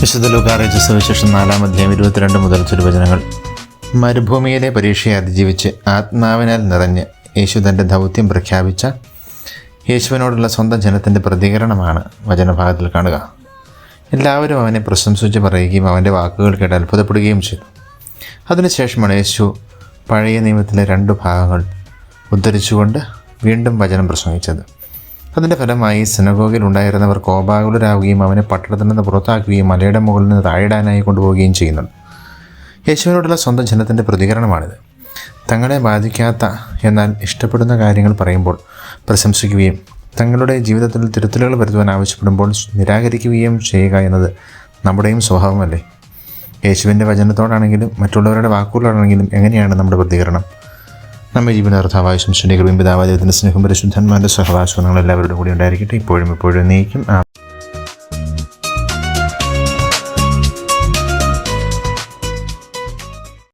വിശുദ്ധ ലൂക്കാറേജ് സുവിശേഷം നാലാം അധ്യായം ഇരുപത്തിരണ്ട് മുതൽ തിരുവചനങ്ങൾ. മരുഭൂമിയിലെ പരീക്ഷയെ അതിജീവിച്ച് ആത്മാവിനാൽ നിറഞ്ഞ് യേശു തന്റെ ദൗത്യം പ്രഖ്യാപിച്ച യേശുവിനോടുള്ള സ്വന്തം ജനത്തിന്റെ പ്രതികരണമാണ് വചനഭാഗത്തിൽ കാണുക. എല്ലാവരും അവനെ പ്രശംസിച്ച് പറയുകയും അവന്റെ വാക്കുകൾ കേട്ട് അത്ഭുതപ്പെടുകയും ചെയ്തു. അതിനുശേഷമാണ് യേശു പഴയ നിയമത്തിലെ രണ്ട് ഭാഗങ്ങൾ ഉദ്ധരിച്ചുകൊണ്ട് വീണ്ടും വചനം പ്രസംഗിച്ചത്. അതിന്റെ ഫലമായി സിനഗോഗിൽ ഉണ്ടായിരുന്നവർ കോപാകുലരാകുകയും അവനെ പട്ടണത്തിൽ നിന്ന് പുറത്താക്കുകയും മലയുടെ മുകളിൽ നിന്ന് താഴിടാനായി കൊണ്ടുപോവുകയും ചെയ്യുന്നുണ്ട്. യേശുവിനോടുള്ള സ്വന്തം ജനത്തിന്റെ പ്രതികരണമാണിത്. തങ്ങളെ ബാധിക്കാത്ത എന്നാൽ ഇഷ്ടപ്പെടുന്ന കാര്യങ്ങൾ പറയുമ്പോൾ പ്രശംസിക്കുകയും തങ്ങളുടെ ജീവിതത്തിൽ തിരുത്തലുകൾ വരുത്തുവാൻ ആവശ്യപ്പെടുമ്പോൾ നിരാകരിക്കുകയും ചെയ്യുക എന്നത് നമ്മുടെയും സ്വഭാവമല്ലേ? യേശുവിന്റെ വചനത്തോടാണെങ്കിലും മറ്റുള്ളവരുടെ വാക്കുകളാണെങ്കിലും എങ്ങനെയാണ് നമ്മുടെ പ്രതികരണം? നമ്മെ ജീവനാർത്ഥാവായ ശംശന്റെ കൃപയും പിതാവാദത്തിന്റെ സ്നേഹം പരിശുദ്ധന്മാരുടെ സഹവാസവും നിങ്ങൾ എല്ലാവരുടെ കൂടി ഉണ്ടായിരിക്കട്ടെ. ഇപ്പോഴും ഇപ്പോഴും നീക്കും